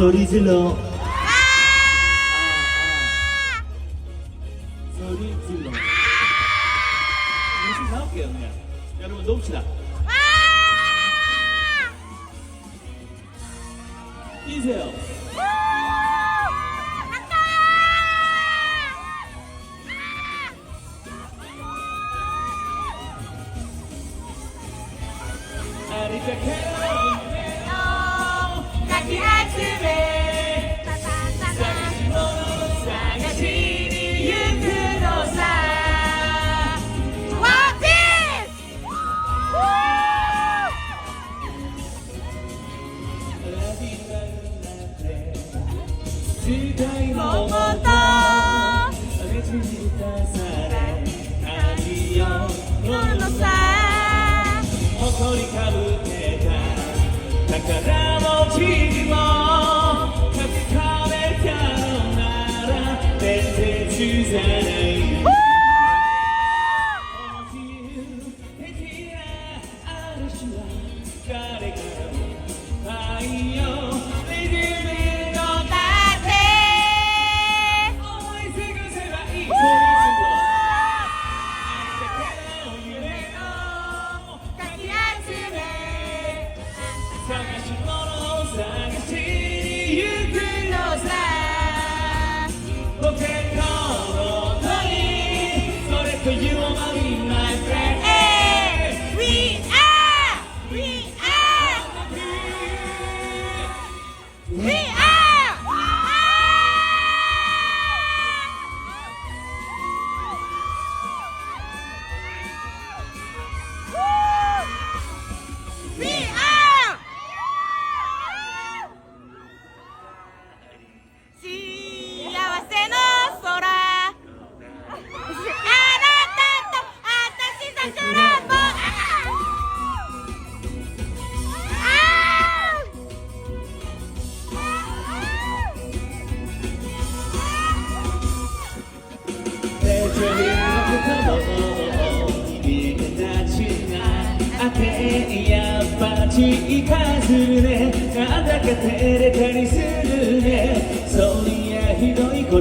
소리 질러. 소리 질러. 열심히 나올게요, 그냥. 여러분, 놉시다. 뛰세요.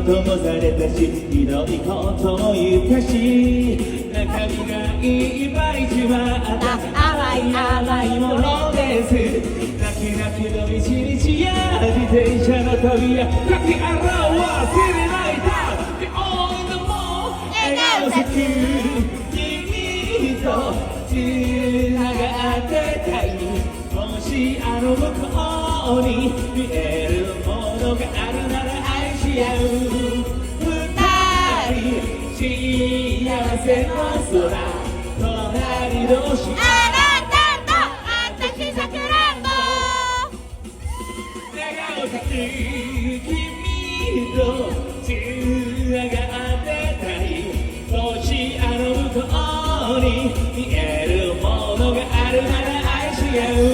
ともされたしひどいことも言ったし中身がいっぱいじわった淡い甘いものです。泣き泣きの一日や自転車の旅やかき洗わせれないだ The only the more 笑顔咲く君とつながってたいもしあの向こうに見えるものがあるし合う二人幸せの空隣同士あなたと私さくらんぼ笑顔咲く君。とつながってたいもしあの向こうに見えるものがあるなら愛し合う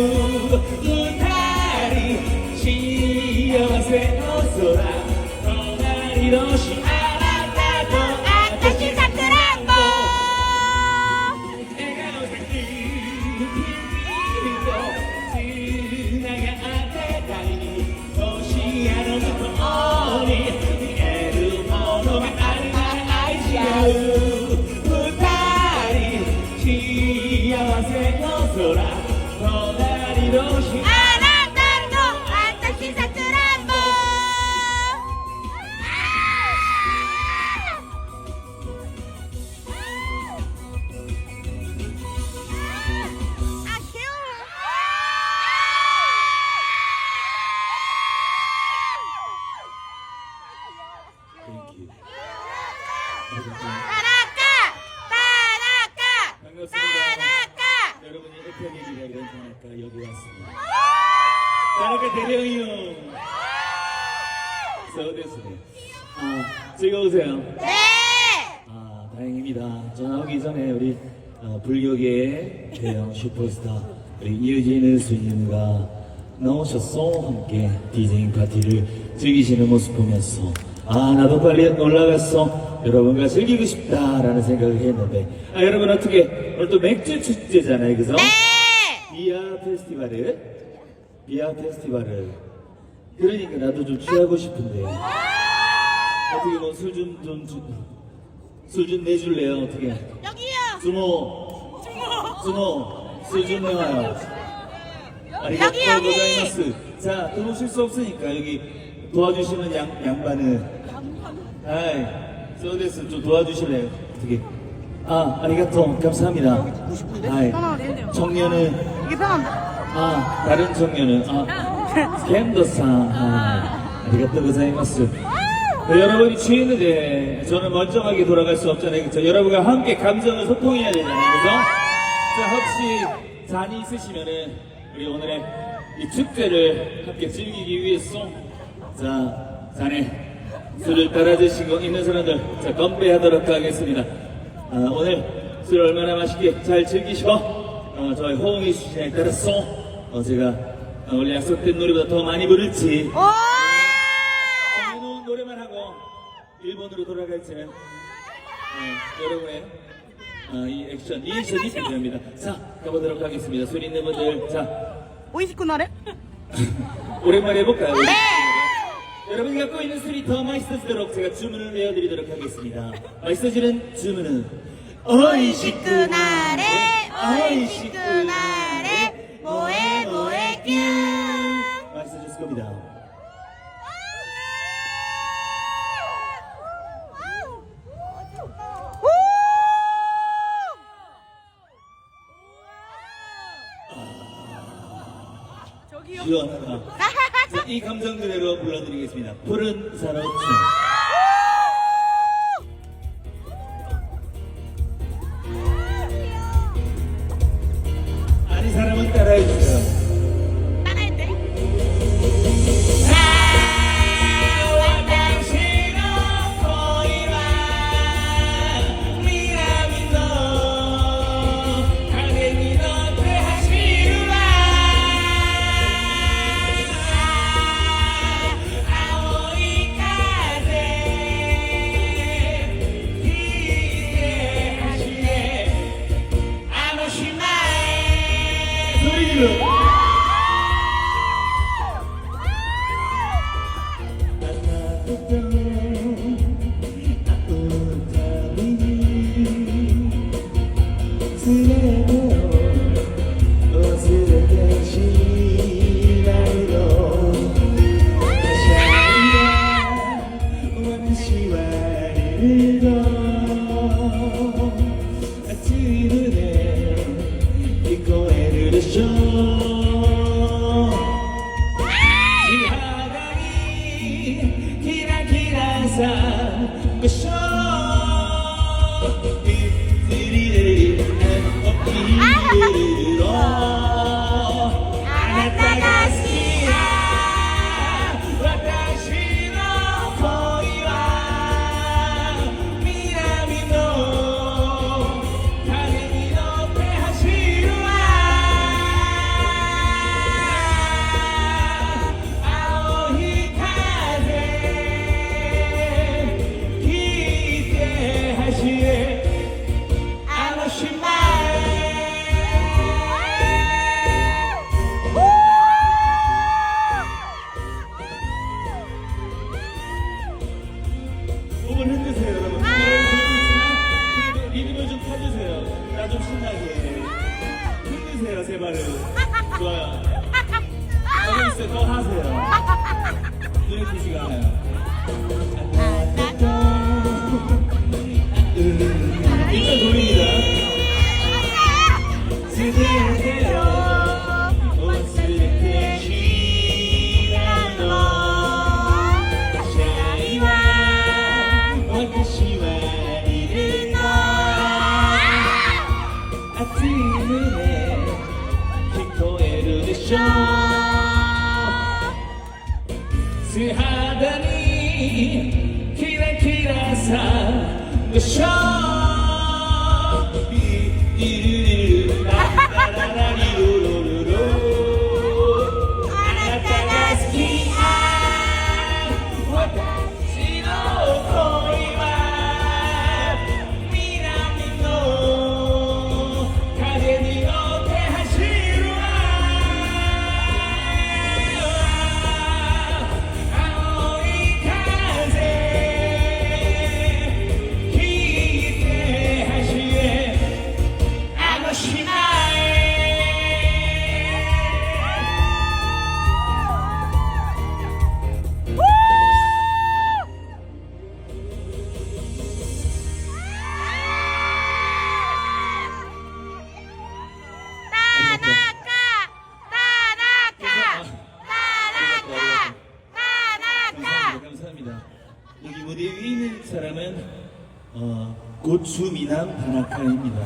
슈퍼스타 우리 이어지는 스님과 나오셨어 함께 디제잉 파티를 즐기시는 모습 보면서 아 나도 빨리 올라갔어 여러분과 즐기고 싶다라는 생각을 했는데 아 여러분 어떻게 오늘 또 맥주 축제잖아요 그죠? 네! 비아 페스티벌을 비아 페스티벌을 그러니까 나도 좀 취하고 싶은데 어떻게 뭐 술 좀 좀 술 좀 내줄래요 어떻게 여기요. 주모 주모. 주모 술좀 내와요. 여기, 여기. 고자이마스. 자 들어오실 수 없으니까 여기 도와주시는 양, 양반을. 아이 소데스 좀 도와주실래요? 어떻게? 아 아리가또. 감사합니다. 아이 청년은 이게 편한데. 아 다른 청년은 아 캔더상 아 아리가또 고자이마스. 네, 여러분이 취했는데 저는 멀쩡하게 돌아갈 수 없잖아요. 그렇죠? 여러분과 함께 감정을 소통해야 되잖아요. 그죠? 자 혹시 잔이 있으시면은 우리 오늘의 이 축제를 함께 즐기기 위해서 자 잔에 술을 따라 드시고 있는 사람들 자 건배하도록 하겠습니다. 아, 오늘 술 얼마나 맛있게 잘 즐기시고 어, 저희 호응해 주시냐에 따라서 어, 제가 어, 원래 약속된 노래보다 더 많이 부를지. 오! 정해놓은 노래만 하고 일본으로 돌아갈지는 어, 여러분의 어, 이 액션 리액션이 중요합니다. 자 가보도록 하겠습니다. 소리 있는 분들 자 오이시쿠나래? 오랜만에 해볼까요? 네! 여러분이 갖고 있는 술이 더 맛있어지도록 제가 주문을 내어드리도록 하겠습니다. 맛있어지는 주문은 어이시쿠나래 어이시쿠나래 감정 그대로 불러드리겠습니다. 푸른 산호춤. 좋아요. 하고 있어요. 더 하세요. 눈에 띄지 하다니 키라키라사 무셔. 이르르 어, 고추 미남 다나카입니다.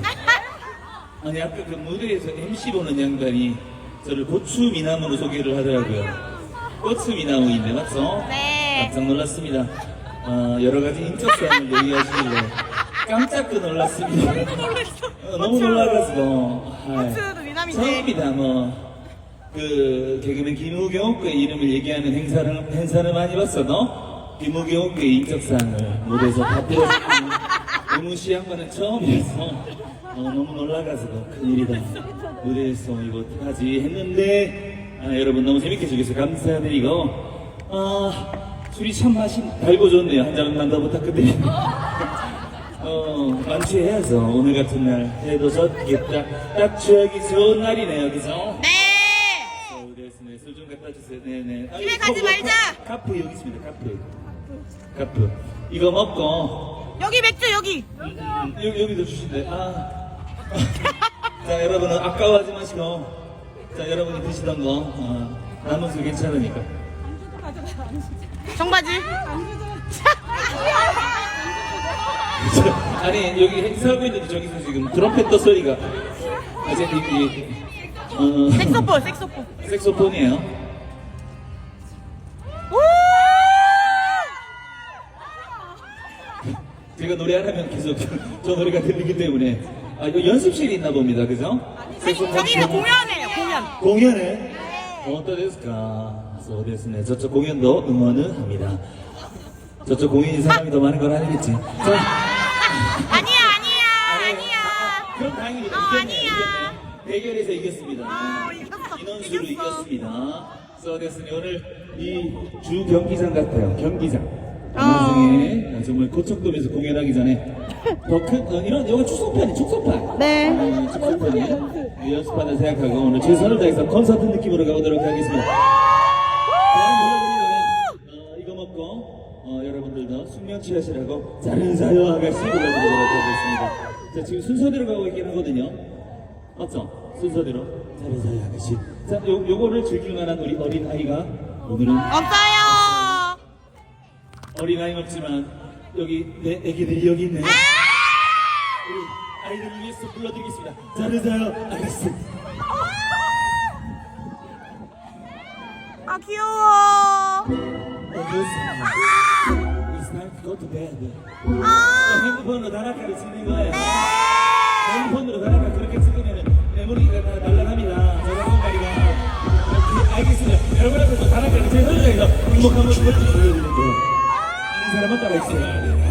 아니 아까 그 무대에서 MC 보는 양반이 저를 고추 미남으로 소개를 하더라고요. 고추 미남인데 맞죠? 네. 깜짝 놀랐습니다. 어, 여러 가지 인적사항을 얘기하시길래 깜짝 놀랐습니다. 어, 너무 놀라가지고. 아이, 고추도 미남인데. 처음이다 뭐. 그 개그맨 김우경의 이름을 얘기하는 행사를 행사를 많이 봤어도 김우경의 인적사항을 무대에서 발표했는 우무시 양반은 처음이라서 어, 너무 놀라가지고 큰일이다 무대에서 이거 어떡하지 했는데 아, 여러분 너무 재밌게 즐겨서 감사드리고 아 술이 참 맛이 달고 좋네요 한 잔만 더 부탁드립니다 어, 만취해야죠. 오늘 같은 날 해도 졌겠다. 딱 취하기 좋은 날이네요, 그죠? 네. 서울대였습니다. 술좀 갖다 주세요. 네네. 아, 집에 이거 가지 뭐, 말자. 카- 카프 여기 있습니다, 카프. 카프. 이거 먹고, 여기 맥주 여기. 음, 여기, 여기도 주신대. 아. 자, 여러분은 아까워하지 마시고, 자, 여러분이 드시던 거, 어, 남은 술 괜찮으니까. 청바지. 아니, 여기 행사하고 있는데 저기서 지금 트럼펫 떠 소리가. 어제 이, 이, 어, 색소폰 색소폰. 색소폰이에요. 우리가 노래하려면 계속 저 노래가 들리기 때문에 아, 이거 연습실이 있나 봅니다. 그죠? 저기는 공연이에요, 공연. 공연에 네. 어떠데스까? 어디였으네. 저쪽 공연도 응원을 합니다. 저쪽 공연이 사람이 더 많은 건 아니겠지. 자, 아, 아니야, 아니야, 아, 네. 아니야. 아, 그럼 다행히 이겼네요. 어, 아니야. 이겼네요. 대결에서 이겼습니다. 아, 이겼어. 인원수로 이겼어. 이겼습니다. 그래서 어땠으니 오늘 이 주 경기장 같아요. 경기장. 어. 나중에 정말 고척돔에서 공연하기 전에 더큰 어, 이런 여기 축소판이 축소판. 네. 어, 축소판이 연습하다 생각하고 오늘 최선을 다해서 콘서트 느낌으로 가보도록 하겠습니다. 다음 불러드리는 어, 이거 먹고 어, 여러분들도 숙면 취하시라고 자른 사요 아가씨 불러드리도록 하겠습니다. 자 지금 순서대로 가고 있긴 하거든요. 맞죠? 순서대로 자른 사요 아가씨. 자 요, 요거를 즐길 만한 우리 어린 아이가 오늘은 없어요. 어린아이는 없지만 여기 내 애기들이 여기 있네. 우리 아이들을 위해서 불러드리겠습니다. 자른사요 아가씨. 아 귀여워. It's time to go to bed. 아. 핸드폰으로 다락카를 찍는 거예요. 핸드폰으로 다락카 그렇게 찍으면 메모리가 다 날라갑니다. 제가 손가리가. 알겠습니다. 여러분 앞에서 다락카를 제 손가락에서 행복한 모습을 보여드릴게요. 이사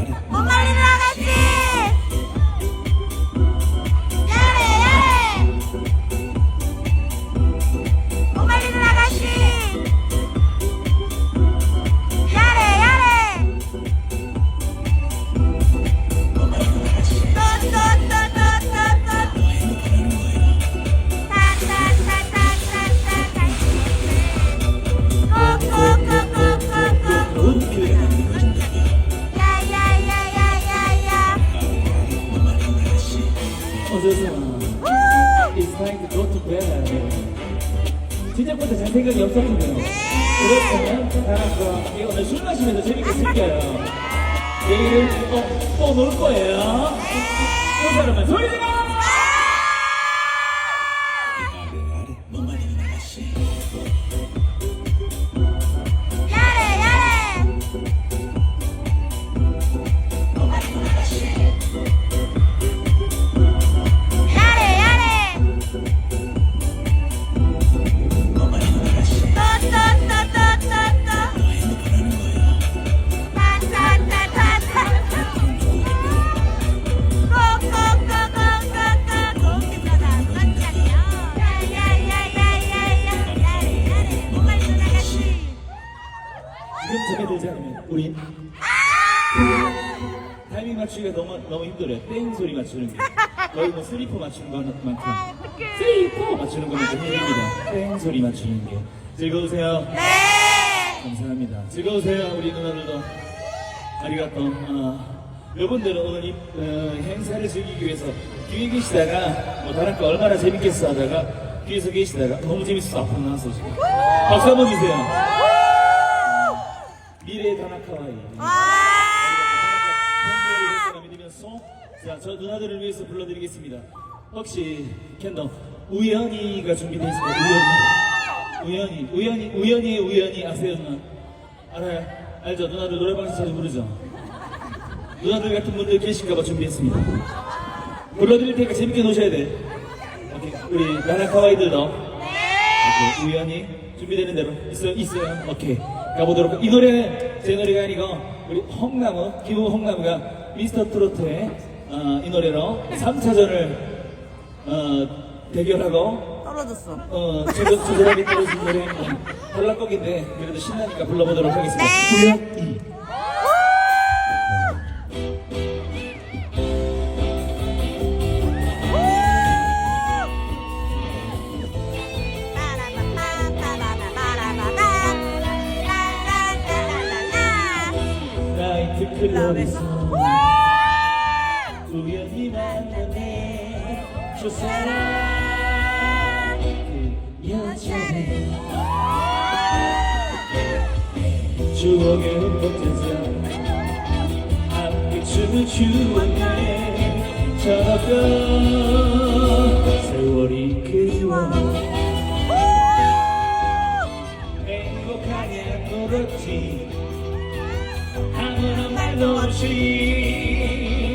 즐겨요. 내일은 어, 또놀 거예요. 또 사람만 소리 질러! 들지 않으면 우리 타이밍 맞추기가 너무 너무 힘들어요. 땡 소리 맞추는 게 거의 뭐 슬리퍼 맞추는 것만큼 슬리퍼 맞추는 것만큼 힘듭니다. 땡 소리 맞추는 게 즐거우세요. 감사합니다. 즐거우세요 우리 누나들도 아리가또. 어, 여러분들은 오늘 이 어, 행사를 즐기기 위해서 뒤에 계시다가 뭐 다른 거 얼마나 재밌겠어 하다가 뒤에서 계시다가 너무 재밌어서 앞으로 나와서 지금 박수 한번 주세요. 미래의 다나카와이. 아! 믿으면서 자, 저 누나들을 위해서 불러드리겠습니다. 혹시 캔덤 우연히가 준비되어 있습니다. 우연히, 우연히, 우연히, 우연히, 우연히 아세요 누나? 알아요? 알죠? 누나들 노래방에서 자주 부르죠. 누나들 같은 분들 계실까봐 준비했습니다. 불러드릴 테니까 재밌게 노셔야 돼. 오케이. 우리 나나카와이들 너. 네. 오케이. 우연히 준비되는 대로 있어요? 있어요. 오케이. 가보도록 할- 이 노래는 제 노래가 아니고 우리 홍나무, 기후 홍나무가 미스터 트로트의 어, 이 노래로 3차전을 어, 대결하고 떨어졌어. 어, 조절, 조절하게 떨어진 노래입니다. 탈락곡인데 그래도 신나니까 불러보도록 하겠습니다. 네. 물었지 아무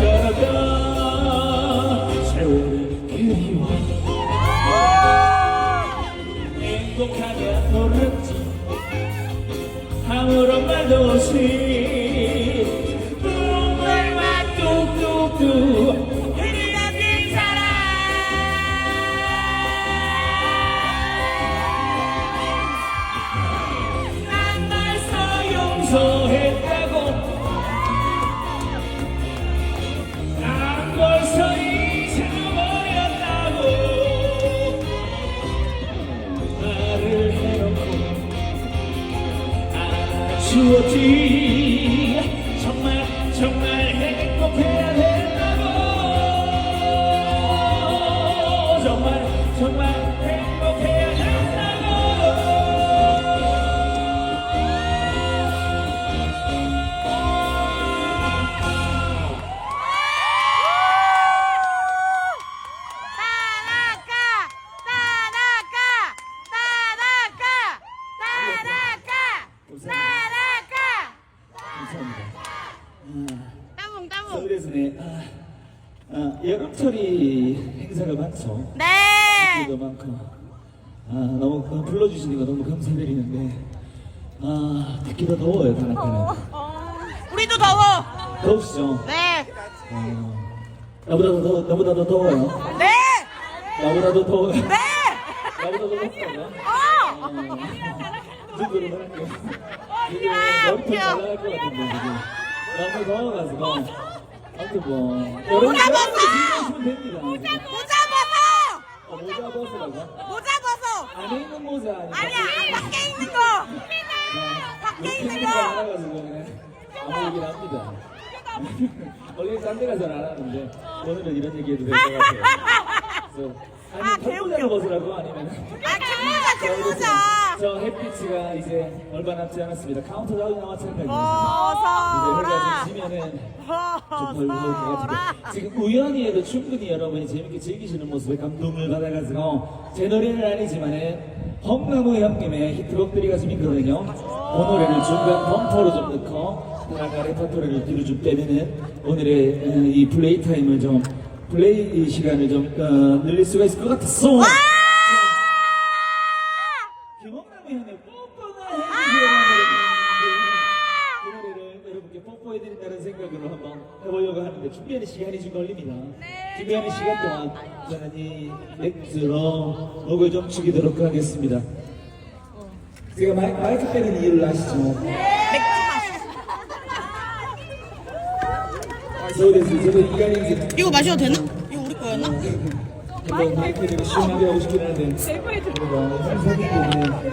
걸어가 세월이 그리워 행복하냐 물었지. 아무런 말도 없이 감사합니다. 따봉 따봉 서울에서는 아, 아, 여름철이 행사가 많죠. 네 기도 많고 아, 너무 그 불러주시니까 너무 감사드리는데 아 듣기도 더워요 다나카는 우리도 더워 더우시죠? 네 어, 나보다 더 더- 나보다 더 더워요. 네! 나보다 더 더워요. 네! 나보다 더 덥다고요? 어! 그 정도로 할게요. 지금 야, 머리털 웃겨. 날아갈 것 같은데 지금 너무 더워가지고 아무튼 뭐 여러분 모자 벗어! 즐기시면 됩니다. 모자 벗어! 어, 모자 벗으라고? 모자 벗어! 안에 있는 모자 아니야? 아니야 밖에 있는 거! 밖에 있는 거! 알아가지고 그냥 아무 얘기를 합니다. 원래 딴 데가 잘 안 하는데 오늘은 이런 얘기 해도 될 것 같아요. 그래서 아, 털모자를 벗으라고 아니면 아 김모자 김모자 저 햇빛이가 이제 얼마 남지 않았습니다. 카운트다운이나 마찬가지입니다. 어, 이제 해가 지면은 좀 벌고 벗어라 해가지고 지금 우연히 해도 충분히 여러분이 재밌게 즐기시는 모습에 감동을 받아가지고 제 노래는 아니지만은 험나무 형님의 히트곡들이 좀 있거든요. 그 노래를 중간 범퍼로 좀 넣고 다나가 레퍼토리를 뒤로 좀 빼면은 오늘의 어, 이 플레이 타임을 좀 플레이 시간을 좀 어, 늘릴 수가 있을 것 같았어. 김홍남이 형의 뽀뽀나 해주세요라는 노래인데 그 노래를 여러분께 뽀뽀해드린다는 생각으로 한번 해보려고 하는데 준비하는 시간이 좀 걸립니다. 준비하는 시간 동안 저는 이 맥주로 목을 좀 죽이도록 하겠습니다. 제가 마이, 마이크 빼는 이유를 아시죠? 서울에서 저도 인간 인생 이거 마셔도 되나? 이거 우리 거였나? 한번 마이크를 시원하게 하고 싶긴 한데 우리가 현석이 때문에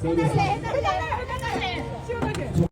서울에서